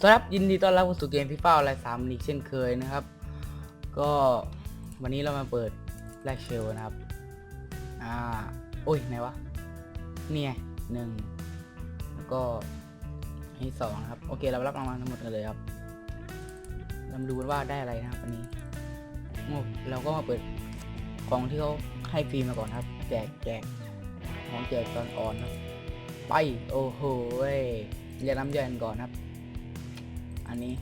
สวัสดีครับยินดีต้อนรับเข้าสู่เกมฟีฟ่าอะไรสามอีกเช่นเคยนะครับ ก็วันนี้เรามาเปิดแลกเชลนะครับ อ่าโอ้ยไหนวะเนี่ไงหนึ่งแล้วก็อันนี้สองครับโอเคเรารับรางวัลทั้งหมดกันเลยครับเราดูกันว่าได้อะไรนะครับวันนี้โอ้เราก็มาเปิดกล่องที่เขาให้ฟรีมาก่อนครับ แจกแจกของแจกตอนอ่อนครับไปโอ้โหยเรียกน้ำย่อยกันก่อนครับ อันนี้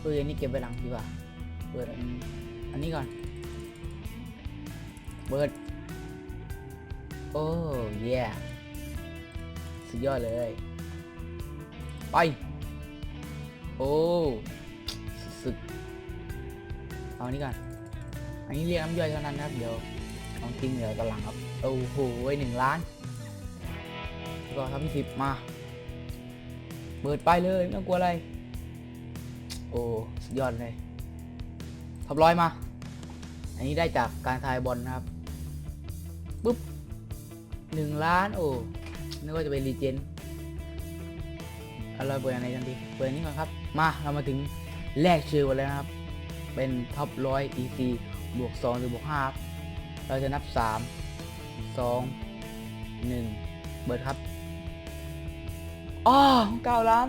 เอออันนี้เก็บไว้หลังดีกว่า เปิดอันนี้อันนี้ก่อน เปิด โอ้เย่สุดยอดเลย ไป โอ้สุดเอาอันนี้ก่อน อันนี้เรียกน้ำย่อยเท่านั้นนะครับ เดี๋ยวของจริงเดี๋ยวกำลังครับ โอ้โหหนึ่งล้านก็ทำสิบมา เปิดไปเลยไม่ต้องกลัวอะไร โอ้สุดยอดเลยท็อปร้อยมา อันนี้ได้จากการทายบอลนะครับปุ๊บหนึ่งล้าน โอ้นึกว่าจะเป็นรีเจนเอาเราเปิดอะไรกันดีเปิดนี้ก่อนครับ มาเรามาถึงแลกเชลกันแล้วนะครับ เป็นท็อปร้อย EC บวก2หรือบวก5ครับเราจะนับ 3 2 1 เบิดครับ อ๋อเก้าล้าน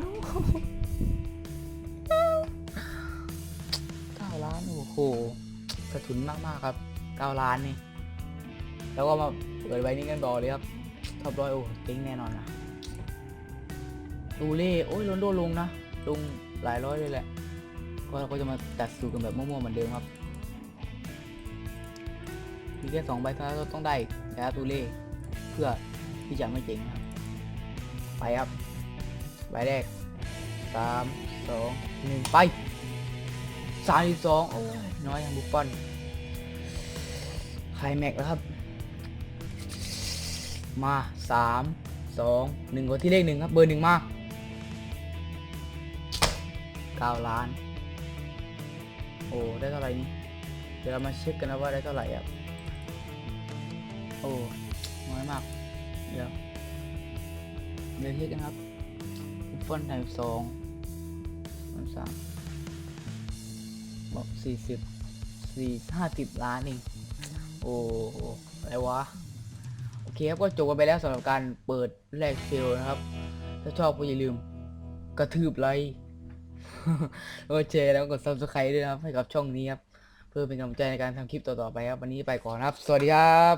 เก้าล้านโอ้โหกระถุนมากมากๆครับเก้าล้านนี่ แล้วก็มาเปิดไว้นี่กันต่อเลยครับท็อปร้อยโอ้เจ๊งแน่นอนนะตูเล่โอ้ยโรนโดลงนะลงหลายร้อยเลยแหละ ก็เราก็จะมาจัดสูตรกันแบบมั่วๆเหมือนเดิมครับมีแค่สองใบเท่านั้นต้องได้แค่ตูเล่เพื่อที่จะไม่เจ๊งครับ ไปครับ ใบแรกสามสองหนึ่งไปสามสองโอ้ยน้อยอย่างบุฟฟอนไคลแม็กแล้วครับ มาสามสองหนึ่งกดที่เลขหนึ่งครับ เบอร์หนึ่งมาเก้าล้าน โอ้ได้เท่าไหร่นี่เดี๋ยวเรามาเช็คกันนะว่าได้เท่าไหร่อะโอ้น้อยมาก เดี๋ยวเดี๋ยวเช็คกันครับ บุฟอนไทม์สองมันสามบอกสี่สิบสี่ห้าสิบล้านเองโอ้โหอะไรวะ โอเคครับก็จบกันไปแล้วสำหรับการเปิดแลกเซลนะครับ ถ้าชอบก็อย่าลืม กระทืบไลค์โอเคแล้วกด subscribe ด้วยนะครับ ให้กับช่องนี้ครับ เพื่อเป็นกำลังใจในการทำคลิปต่อๆไปครับ วันนี้ไปก่อนครับ สวัสดีครับ